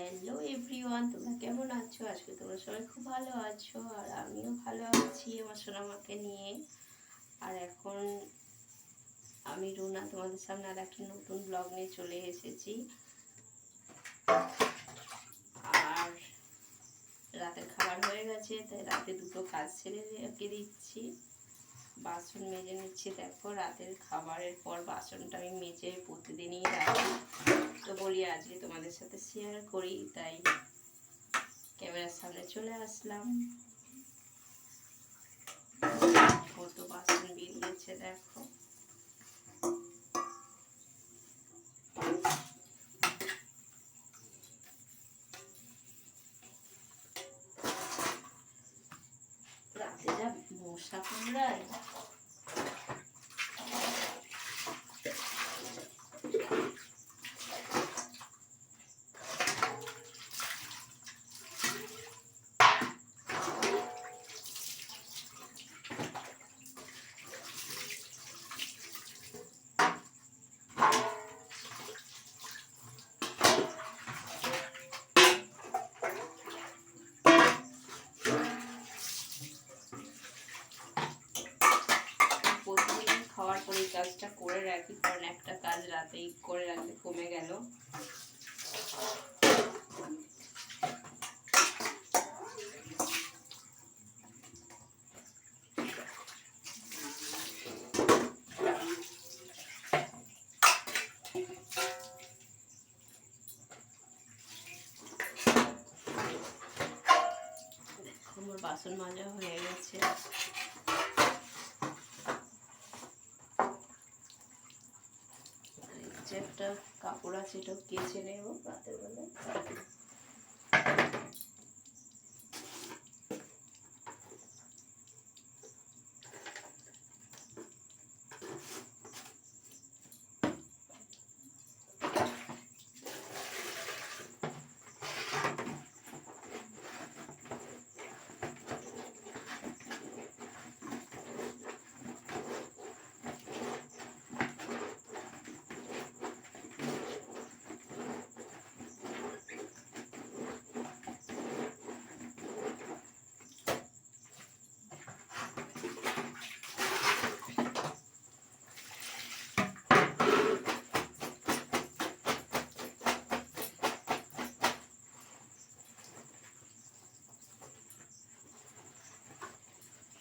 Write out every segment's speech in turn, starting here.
Hello everyone তোমরা কেমন আছো? আজকে তোমরা সবাই খুব ভালো আছো, আর আমিও ভালো আছি আমার সোনামাকে নিয়ে। আর এখন আমি রুনা তোমাদের সামনে আর একটা নতুন ব্লগ নিয়ে চলে এসেছি। আর রাতের খাবার হয়ে গেছে, তাই রাতে দুটো কাজ ছেড়ে রেখে দিচ্ছি। বাসন মেজে নিচ্ছি, দেখো রাতের খাবারের পর বাসনটা আমি মেজে প্রতিদিনই রাখি। আজকে তোমাদের সাথে শেয়ার করি, তাই ক্যামেরার সামনে চলে আসলাম। কত বাসন বেরিয়েছে দেখো। রাতে যা মশা কামড়ায় রাখি কারণ একটা কাজ রাতেই করে রাখলে কমে গেল। বাসন মাজা হয়ে গেছে আর এই যে একটা কাপড় আছে সেটাও কেচে নেব রাতের বেলা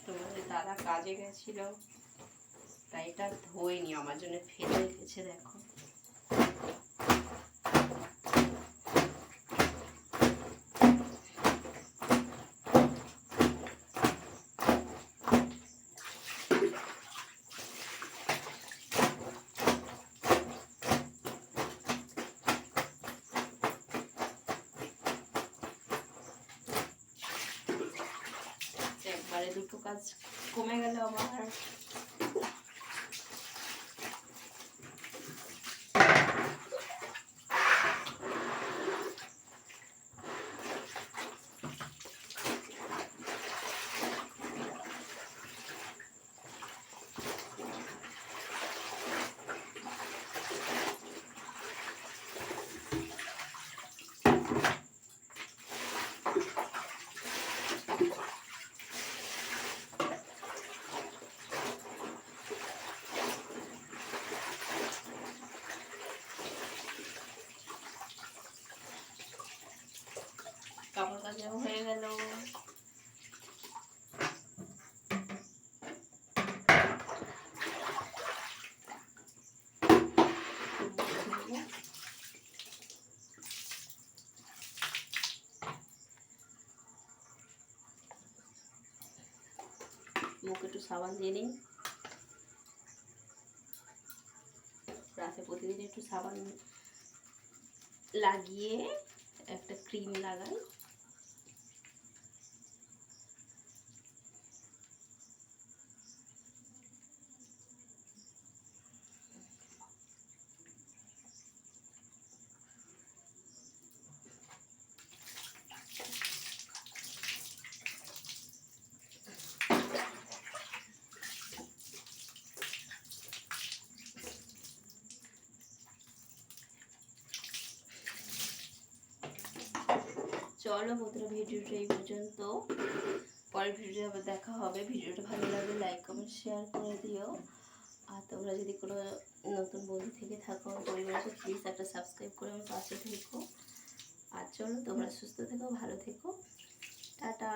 তোমাদের দাদা কাজে গেছিল। তাই এটা ধোয়নি আমার জন্য ফেলে রেখেছে দেখো। দুটো কাজ কমে গেল আমার। কাচাও হয়ে গেল মুখে একটু সাবান দিয়ে নিই রাতে প্রতিদিন একটু সাবান লাগিয়ে একটা ক্রিম লাগাই। চলো বন্ধুরা ভিডিওটা এই পর্যন্ত। পরের ভিডিওটা আবার দেখা হবে। ভিডিওটা ভালো লাগলে লাইক কমেন্ট শেয়ার করে দিও। আর তোমরা যদি কোনো নতুন বন্ধু থেকে থাকো, আমার পরিবারকে প্লিজ একটা সাবস্ক্রাইব করে আমার পাশে থেকো। আর চলো তোমরা সুস্থ থেকো, ভালো থেকো। টাটা।